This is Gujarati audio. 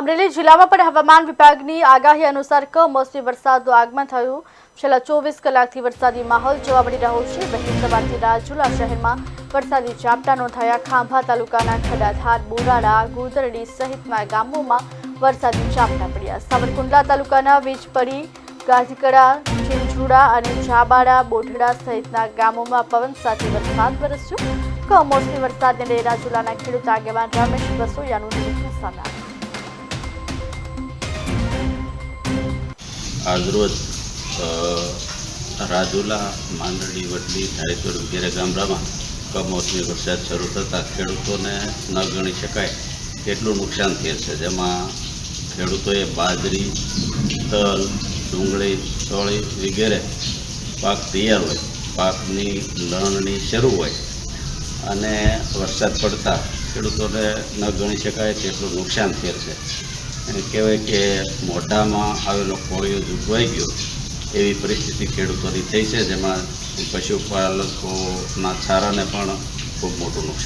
અમરેલી જિલ્લામાં પણ હવામાન વિભાગની આગાહી અનુસાર કમોસમી વરસાદનું આગમન થયું. છેલ્લા ચોવીસ કલાકથી વરસાદી માહોલ જોવા મળી રહ્યો છે. વહેલી સવારથી રાજુલા શહેરમાં વરસાદી ઝાપટા નોંધાયા. ખાંભા તાલુકાના ખડાધાર, બોરાડા, ગોદરડી સહિતના ગામોમાં વરસાદી ઝાપટા પડ્યા. સાવરકુંડલા તાલુકાના વીજપડી ગાજકડા ચિંચુડા અને જાબાડા બોઢડા સહિતના ગામોમાં પવન સાથે વરસાદ વરસ્યો. કમોસમી વરસાદને લઈ રાજુલાના ખેડૂત આગેવાન રમેશ બસોયાનું નિરીક્ષણ સામે આવ્યું. આજરોજ રાજુલા, માંડળી, વડલી ધારેશ્વર વગેરે ગામડામાં કમોસમી વરસાદ શરૂ થતાં ખેડૂતોને ન ગણી શકાય તેટલું નુકસાન થયેલ છે. જેમાં ખેડૂતોએ બાજરી, તલ, ડુંગળી ચોળી વગેરે પાક તૈયાર હોય, પાકની લણણી શરૂ હોય અને વરસાદ પડતા ખેડૂતોને ન ગણી શકાય તેટલું નુકસાન થયેલ છે. અને કહેવાય કે મોઢામાં આવેલો કોળિયો ઝૂંટવાઈ ગયો, એવી પરિસ્થિતિ ખેડૂતોની થઈ છે, જેમાં પશુપાલકોના ચારાને પણ ખૂબ મોટું નુકસાન